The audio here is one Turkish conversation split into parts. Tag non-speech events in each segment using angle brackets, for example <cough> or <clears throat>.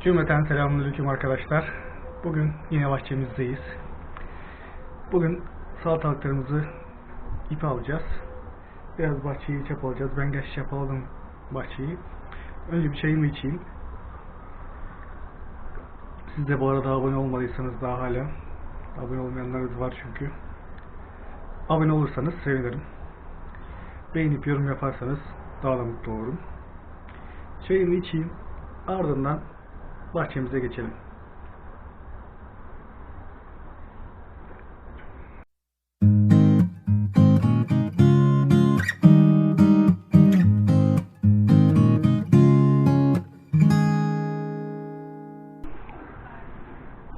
Cümleten selamünaleyküm arkadaşlar. Bugün yine bahçemizdeyiz. Bugün salatalıklarımızı ipe alacağız. Biraz bahçeyi çap alacağız. Ben geç çapaladım bahçeyi. Önce bir çayımı içeyim. Siz de bu arada abone olmadıysanız daha hala abone olmayanlarınız var çünkü. Abone olursanız sevinirim. Beğenip yorum yaparsanız daha da mutlu olurum. Çayımı içeyim. Ardından bahçemize geçelim.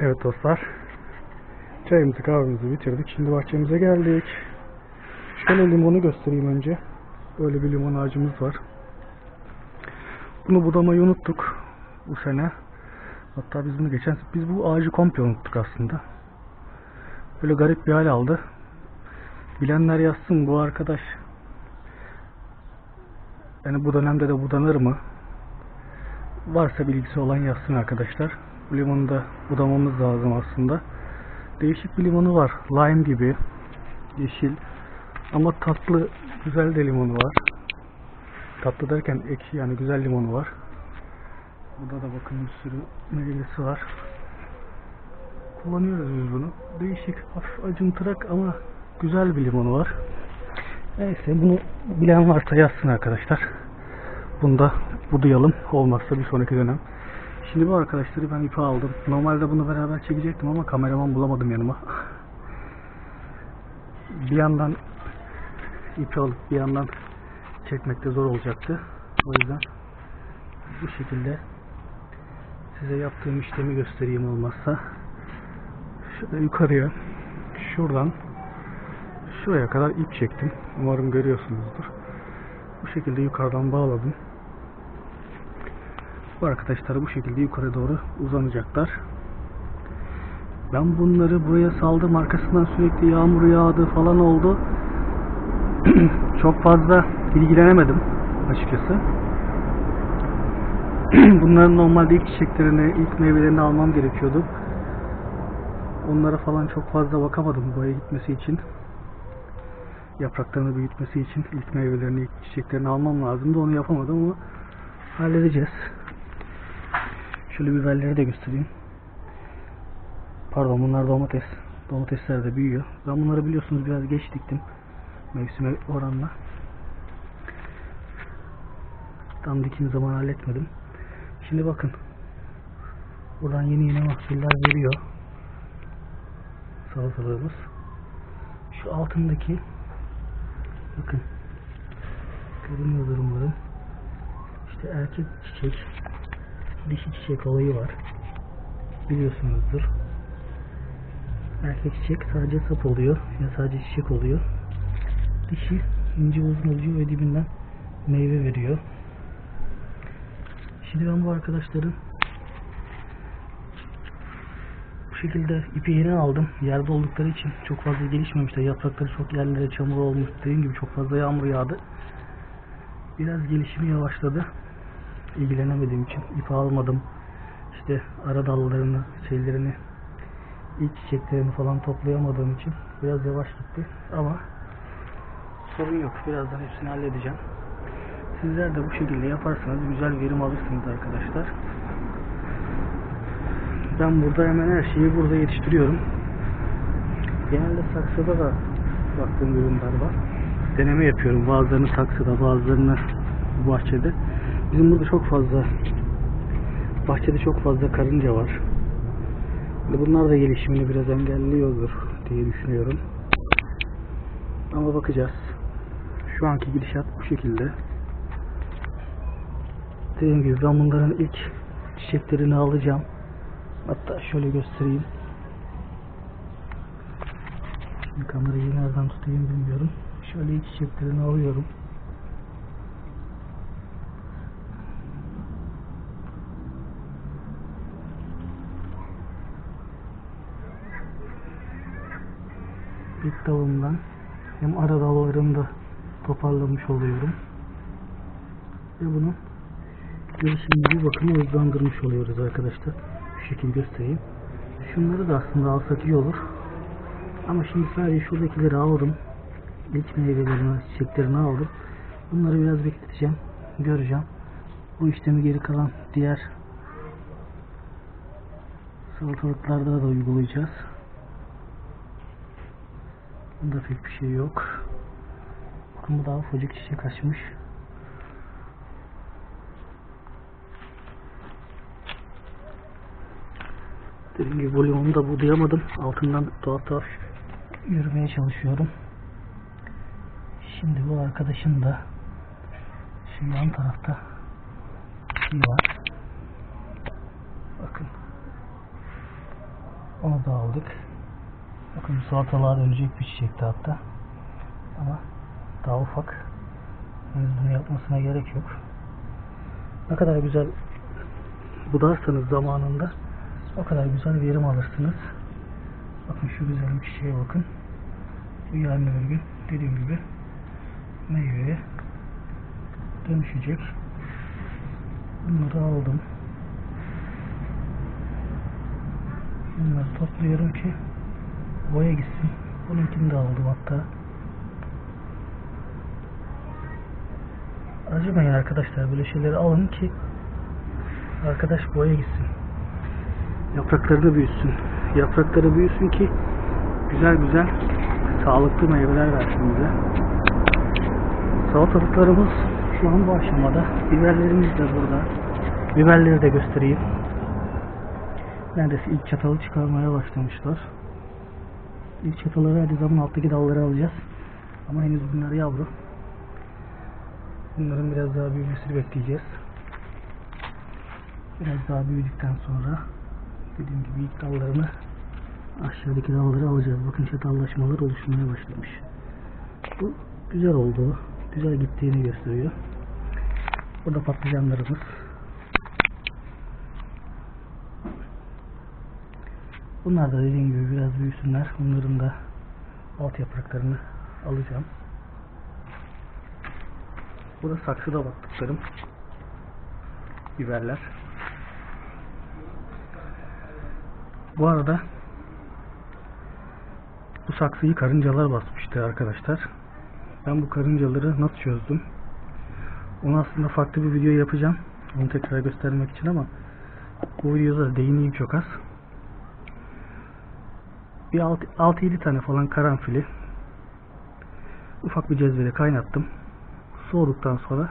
Evet dostlar. Çayımızı kahvemizi bitirdik. Şimdi bahçemize geldik. Şöyle limonu göstereyim önce. Böyle bir limon ağacımız var. Bunu budamayı unuttuk bu sene. Hatta biz bunu geçen biz bu ağacı komple unuttuk aslında. Böyle garip bir hal aldı. Bilenler yazsın bu arkadaş. Yani bu dönemde de budanır mı? Varsa bilgisi olan yazsın arkadaşlar. Bu limonu da budamamız lazım aslında. Değişik bir limonu var. Lime gibi. Yeşil. Ama tatlı, güzel de limonu var. Tatlı derken ekşi yani güzel limonu var. Burada da bakın bir sürü meyvesi var. Kullanıyoruz biz bunu. Değişik, hafif acımtırak ama güzel bir limonu var. Neyse bunu bilen varsa yazsın arkadaşlar. Bunu da budayalım. Olmazsa bir sonraki dönem. Şimdi bu arkadaşları ben ipe aldım. Normalde bunu beraber çekecektim ama kameraman bulamadım yanıma. Bir yandan ipi alıp bir yandan çekmekte zor olacaktı. O yüzden bu şekilde size yaptığım işlemi göstereyim olmazsa. Şöyle yukarıya şuradan şuraya kadar ip çektim. Umarım görüyorsunuzdur. Bu şekilde yukarıdan bağladım. Bu arkadaşlar bu şekilde yukarı doğru uzanacaklar. Ben bunları buraya saldım. Arkasından sürekli yağmur yağdı falan oldu. <clears throat> Çok fazla ilgilenemedim açıkçası. <clears throat> Bunların normalde ilk çiçeklerini, ilk meyvelerini almam gerekiyordu. Onlara falan çok fazla bakamadım boya gitmesi için. Yapraklarını büyütmesi için ilk meyvelerini, ilk çiçeklerini almam lazımdı. Onu yapamadım ama halledeceğiz. Şöyle biberleri de göstereyim. Pardon bunlar domates. Domatesler de büyüyor. Ben bunları biliyorsunuz biraz geç diktim. Mevsime oranla. Tam dikim zaman halletmedim. Şimdi bakın. Buradan yeni yeni mahsuller veriyor. Salatalığımız. Şu altındaki bakın görünüyordur umarım. İşte erkek çiçek dişi çiçek olayı var. Biliyorsunuzdur. Erkek çiçek sadece sap oluyor ya sadece çiçek oluyor. Dişi ince uzun oluyor ve dibinden meyve veriyor. Şimdi ben bu arkadaşların bu şekilde ipi yeni aldım. Yerde oldukları için çok fazla gelişmemişler. Yaprakları çok yerlere çamur olmuş. Dediğim gibi çok fazla yağmur yağdı. Biraz gelişimi yavaşladı. İlgilenemediğim için ipi almadım. İşte ara dallarını, şeylerini, ilk çiçeklerini falan toplayamadığım için biraz yavaş gitti. Ama sorun yok. Birazdan hepsini halledeceğim. Sizler de bu şekilde yaparsanız güzel verim alırsınız arkadaşlar. Ben burada hemen her şeyi burada yetiştiriyorum. Genelde saksıda da baktığım ürünler var. Deneme yapıyorum. Bazılarını saksıda, bazılarını bahçede. Bizim burada çok fazla bahçede çok fazla karınca var. Bunlar da gelişimini biraz engelliyordur diye düşünüyorum. Ama bakacağız. Şu anki gidişat bu şekilde. Dediğim gibi ben bunların ilk çiçeklerini alacağım. Hatta şöyle göstereyim. Şimdi kamerayı nereden tutayım bilmiyorum. Şöyle ilk çiçeklerini alıyorum. İlk dalından hem ara dallarını da toparlamış oluyorum. Ve bunun şimdi bir bakıma hızlandırmış oluyoruz arkadaşlar. Şu şekil göstereyim. Şunları da aslında alsak iyi olur. Ama şimdi sadece şuradakileri aldım. İlk meyvelerini, çiçeklerini aldım. Bunları biraz bekleteceğim. Göreceğim. Bu işlemi geri kalan diğer salatalıklarda da uygulayacağız. Bunda pek bir şey yok. Bakın bu daha ufacık çiçek açmış. Dediğim gibi volümümü da budayamadım. Altından tuhaf tuhaf yürümeye çalışıyorum. Şimdi bu arkadaşın da şu yan tarafta bir var. Bakın. Onu da aldık. Bakın bu salatalığa dönecek bir çiçekti hatta. Ama daha ufak. Henüz bunu yapmasına gerek yok. Ne kadar güzel budarsanız zamanında o kadar güzel verim alırsınız. Bakın şu güzel bir çiçeğe bakın. Bu yarın öbür gün dediğim gibi meyveye dönüşecek. Bunları aldım. Bunları topluyorum ki boya gitsin. Bununkini de aldım hatta. Acımayın arkadaşlar böyle şeyleri alın ki arkadaş boya gitsin. Yaprakları da büyüsün. Yaprakları büyüsün ki güzel güzel sağlıklı meyveler versin bize. Salatalıklarımız şu an bu aşamada. Biberlerimiz de burada. Biberleri de göstereyim. Neredeyse ilk çatalı çıkarmaya başlamışlar. İlk çataları her zaman alttaki dalları alacağız. Ama henüz bunlar yavru. Bunların biraz daha büyümesini bekleyeceğiz. Biraz daha büyüdükten sonra dediğim gibi ilk dallarını aşağıdaki dalları alacağız. Bakın çatallaşmalar oluşmaya başlamış. Bu güzel oldu. Güzel gittiğini gösteriyor. Burada patlıcanlarımız. Bunlar da dediğim gibi biraz büyüsünler. Bunların da alt yapraklarını alacağım. Burada saksıda baktıklarım biberler. Bu arada bu saksıyı karıncalar basmıştı arkadaşlar. Ben bu karıncaları nasıl çözdüm? Onu aslında farklı bir video yapacağım. Onu tekrar göstermek için ama bu videoda değineyim çok az. Bir 6-7 tane falan karanfili ufak bir cezvede kaynattım. Soğuduktan sonra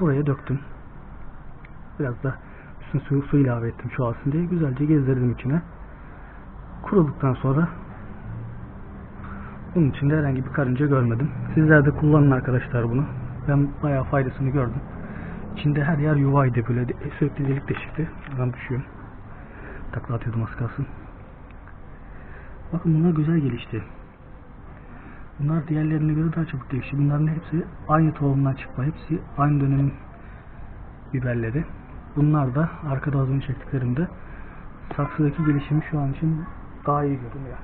buraya döktüm. Biraz da üstüne su, su ilave ettim çoğalsın diye. Güzelce gezdirdim içine. Kuruduktan sonra bunun içinde herhangi bir karınca görmedim. Sizler de kullanın arkadaşlar bunu. Ben bayağı faydasını gördüm. İçinde her yer yuvaydı böyle sürekli delik deşikti. Ben düşüyorum. Takla atıyordum az kalsın. Bakın bunlar güzel gelişti. Bunlar diğerlerine göre daha çabuk gelişti. Bunların hepsi aynı tohumdan çıkma. Hepsi aynı dönemin biberleri. Bunlar da arkada az önce çektiklerimde saksıdaki gelişimi şu an için daha iyi görünüyor.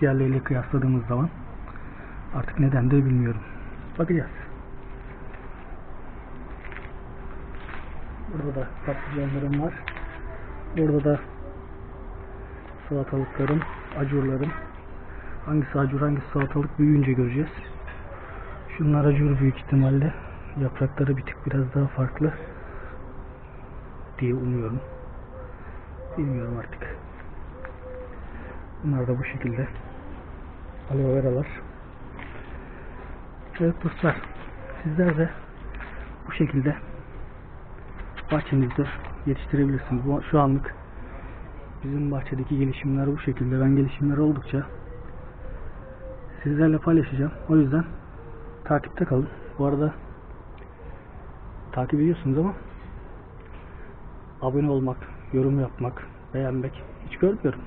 Diğerleriyle kıyasladığımız zaman artık neden de bilmiyorum. Bakacağız. Burada da patlıcanlarım var. Burada da salatalıklarım, acurlarım. Hangisi acur hangisi salatalık büyüyünce göreceğiz. Şunlar acur büyük ihtimalle. Yaprakları bir tık biraz daha farklı diye umuyorum. Bilmiyorum artık. Bunlar da bu şekilde. Aloe veralar. Evet dostlar. Sizler de bu şekilde bahçenizde yetiştirebilirsiniz. Bu, şu anlık bizim bahçedeki gelişimler bu şekilde. Ben gelişimler oldukça sizlerle paylaşacağım. O yüzden takipte kalın. Bu arada takip ediyorsunuz ama abone olmak, yorum yapmak, beğenmek hiç görmüyorum.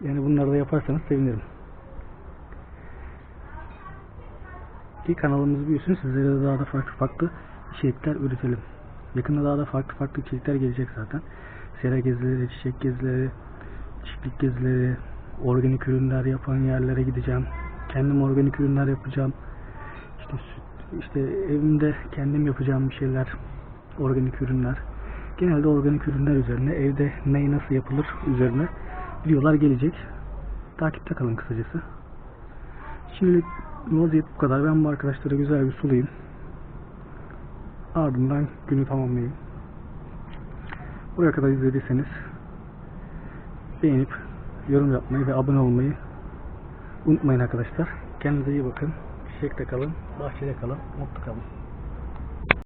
Yani bunları da yaparsanız sevinirim. Ki kanalımız büyüsün, sizlere de daha da farklı farklı içerikler üretelim. Yakında daha da farklı farklı içerikler gelecek zaten. Sera gezileri, çiçek gezileri, çiftlik gezileri, organik ürünler yapan yerlere gideceğim. Kendim organik ürünler yapacağım. İşte süt, işte evimde kendim yapacağım bir şeyler, organik ürünler. Genelde organik ürünler üzerine, evde ne nasıl yapılır üzerine videolar gelecek. Takipte kalın kısacası. Şimdilik vaziyet bu kadar. Ben bu arkadaşlara güzel bir sulayayım. Ardından günü tamamlayayım. Buraya kadar izlediyseniz beğenip yorum yapmayı ve abone olmayı unutmayın arkadaşlar. Kendinize iyi bakın. Çiçekte kalın, bahçede kalın, mutlu kalın.